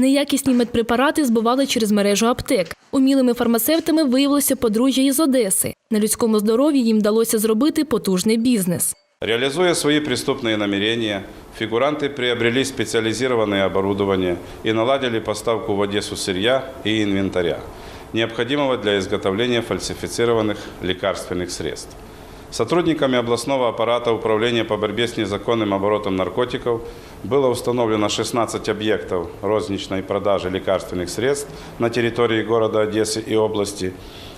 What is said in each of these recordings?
Неякісні медпрепарати збували через мережу аптек. Умілими фармацевтами виявилося подружжя із Одеси. На людському здоров'ї їм вдалося зробити потужний бізнес. Реализуя свои преступные намерения, фигуранты приобрели специализированное оборудование и наладили поставку в Одессу сырья и инвентаря, необходимого для изготовления фальсифицированных лекарственных средств. Сотрудниками областного аппарата Управления по борьбе с незаконным оборотом наркотиков было установлено 16 объектов розничной продажи лекарственных средств на территории города Одессы и области,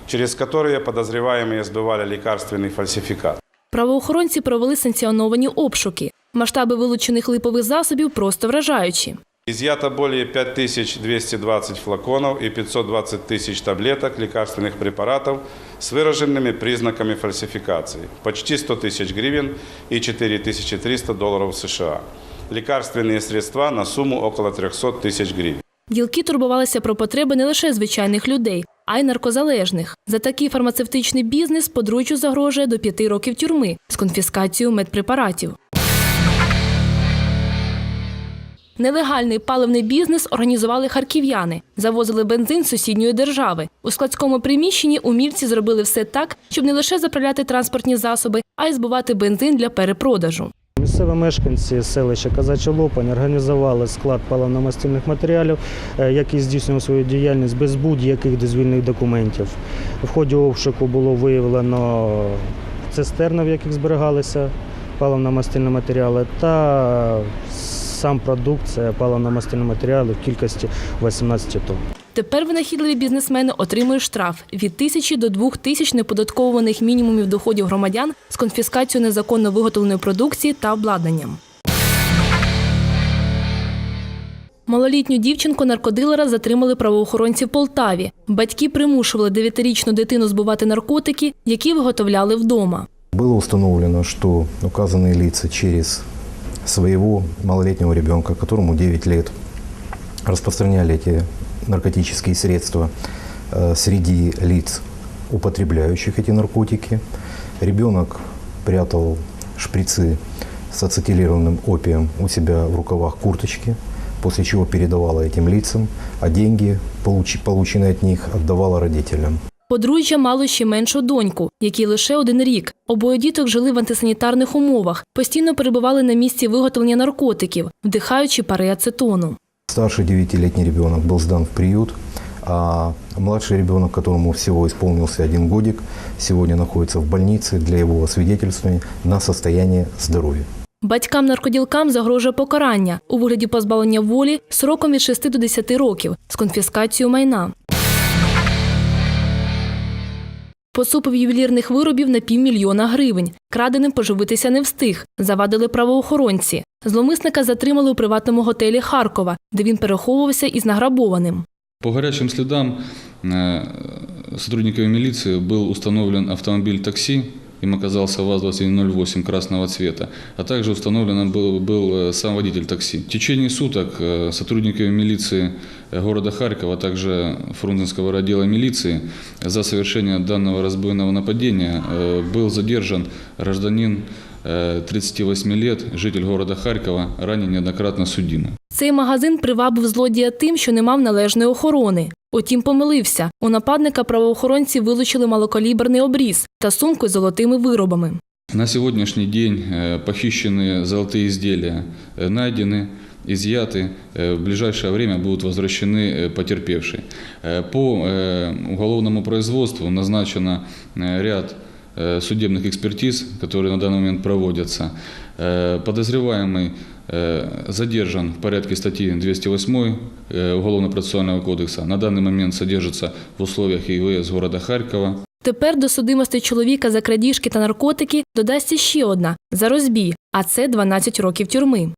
через которые подозреваемые сбывали лекарственный фальсификат. Правоохоронці провели санкціоновані обшуки. Масштаби вилучених липових засобів просто вражаючі. Изъято более 5220 флаконов и 520 тысяч таблеток лекарственных препаратов с выраженными признаками фальсификации. Почти 100 тысяч гривен и 4300 долларов США. Лекарственные средства на сумму около 300 тысяч гривен. Ділки турбувалися про потреби не лише звичайних людей, а й наркозалежних. За такий фармацевтичний бізнес подружжю загрожує до п'яти років тюрми з конфіскацією медпрепаратів. Нелегальний паливний бізнес організували харків'яни, завозили бензин з сусідньої держави. У складському приміщенні умільці зробили все так, щоб не лише заправляти транспортні засоби, а й збувати бензин для перепродажу. Місцеві мешканці селища Казача Лопань організували склад паливно-мастильних матеріалів, е, який здійснював свою діяльність без будь-яких дозвільних документів. В ході обшуку було виявлено цистерни, в яких зберігалися паливно-мастильні матеріали, та сам продукт це паливно-мастильні матеріали в кількості 18 тонн. Тепер винахідливі бізнесмени отримують штраф від тисячі до двох тисяч неподаткованих мінімумів доходів громадян з конфіскацією незаконно виготовленої продукції та обладнанням. Малолітню дівчинку наркодилера затримали правоохоронці в Полтаві. Батьки примушували дев'ятирічну дитину збувати наркотики, які виготовляли вдома. Было установлено, что указанные лица через своего малолетнего ребенка, которому 9 лет, распространяли эти наркотические средства э, среди лиц, употребляющих эти наркотики. Ребенок прятал шприцы с ацетилированным опием у себя в рукавах курточки, после чего передавала этим лицам, а деньги, полученные от них, отдавала родителям. Подружжя мало ще меншу доньку, якій лише один рік. Обоє діток жили в антисанітарних умовах, постійно перебували на місці виготовлення наркотиків, вдихаючи пари ацетону. Старший девятилетний ребенок был сдан в приют, а младший ребенок, которому всего исполнился один годик, сегодня находится в больнице для его освидетельствования на состояние здоровья. Батькам-наркоділкам загрожує покарання у вигляді позбавлення волі сроком від 6 до 10 років з конфіскацією майна. Посупив ювелірних виробів на півмільйона гривень. Краденим поживитися не встиг. Завадили правоохоронці. Зломисника затримали у приватному готелі Харкова, де він переховувався із награбованим. По гарячим слідам э, сотрудниками міліції був установлен автомобіль такси, им оказался ВАЗ-2108 красного цвета, а также установлен был, был э, сам водитель такси. В течение суток э, сотрудниками милиции э, города Харькова, а также Фрунзенского отдела милиции за совершение данного разбойного нападения э, был задержан гражданин э, 38 лет, житель города Харькова, ранее неоднократно судимый. Цей магазин привабив злодія тим, що не мав належної охорони. Утім, помилився. У нападника правоохоронці вилучили малокаліберний обріз та сумку з золотими виробами. На сегодняшний день э, похищенные золотые изделия э, найдены, изъяты, э, в ближайшее время будут возвращены э, потерпевшей. Э, По э, уголовному производству назначено э, ряд э, судебных экспертиз, которые на данный момент проводятся. Э, Подозреваемый э, задержан в порядке статьи 208 э, Уголовно-процессуального кодекса. На данный момент содержится в условиях ИВС города Харькова. Тепер до судимості чоловіка за крадіжки та наркотики додасться ще одна за розбій, а це 12 років тюрми.